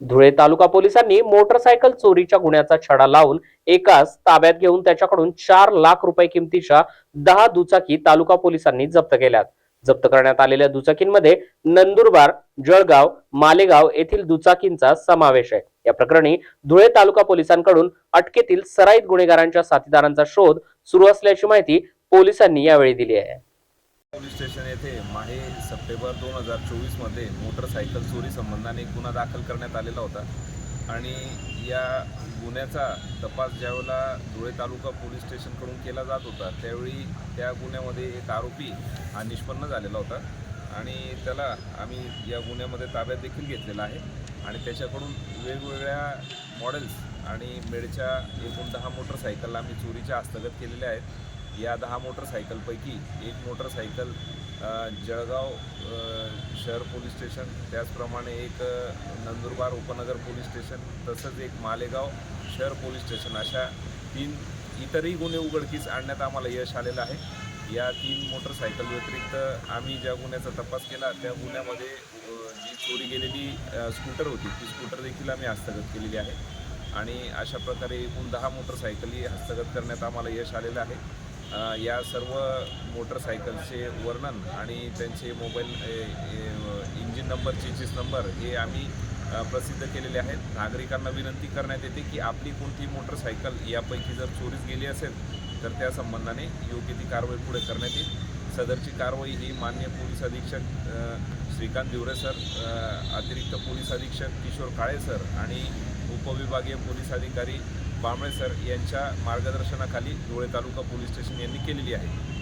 धुळे तालुका पोलिसांनी मोटरसायकल चोरीच्या गुन्ह्याचा छडा लावून एकास ताब्यात घेऊन त्याच्याकडून चार लाख रुपये किमतीच्या दहा दुचाकी तालुका पोलिसांनी जप्त केल्यात. जप्त करण्यात आलेल्या दुचाकींमध्ये नंदुरबार जळगाव मालेगाव येथील दुचाकींचा समावेश आहे. या प्रकरणी धुळे तालुका पोलिसांकडून अटकेतील सराईत गुन्हेगारांच्या साथीदारांचा शोध सुरू असल्याची माहिती पोलिसांनी यावेळी दिली आहे. पोलीस स्टेशन येथे माहे सप्टेंबर दोन हजार चोवीसमध्ये मोटरसायकल चोरी संबंधाने गुन्हा दाखल करण्यात आलेला होता. आणि या गुन्ह्याचा तपास ज्यावेळेला धुळे तालुका पोलीस स्टेशनकडून केला जात होता त्यावेळी त्या गुन्ह्यामध्ये एक आरोपी हा निष्पन्न झालेला होता. आणि त्याला आम्ही या गुन्ह्यामध्ये ताब्यात देखील घेतलेला आहे. आणि त्याच्याकडून वेगवेगळ्या मॉडेल्स आणि मेडच्या एकूण दहा मोटरसायकल आम्ही चोरीच्या हस्तगत केलेल्या आहेत. या दहा मोटरसायकलपैकी एक मोटरसायकल जळगाव शहर पोलीस स्टेशन त्याचप्रमाणे एक नंदुरबार उपनगर पोलीस स्टेशन तसंच एक मालेगाव शहर पोलीस स्टेशन अशा तीन इतरही गुन्हे उघडकीस आणण्यात आम्हाला यश आलेलं आहे. या तीन मोटरसायकल व्यतिरिक्त आम्ही ज्या गुन्ह्याचा तपास केला त्या गुन्ह्यामध्ये जी चोरी गेलेली स्कूटर होती ती स्कूटर देखील आम्ही हस्तगत केलेली आहे. आणि अशा प्रकारे एकूण दहा मोटरसायकली हस्तगत करण्यात आम्हाला यश आलेलं आहे. या सर्व मोटरसायकलचे वर्णन आणि त्यांचे mobile engine number changes number हे आम्ही प्रसिद्ध केलेले आहेत. नागरिकांना विनंती करण्यात येते की आपली कोणती मोटरसायकल यापैकी जर चोरीस गेली असेल तर त्या संबंधाने योग्य ती कारवाई पुढे करण्यात येईल. सदरची कारवाई ही मान्य पोलीस अधीक्षक श्रीकांत दिवरे सर अतिरिक्त पोलीस अधीक्षक किशोर काळे सर आणि उपविभागीय पोलीस अधिकारी बांबळे सर यांच्या मार्गदर्शनाखाली धुळे तालुका पोलीस स्टेशन यांनी केलेली आहे.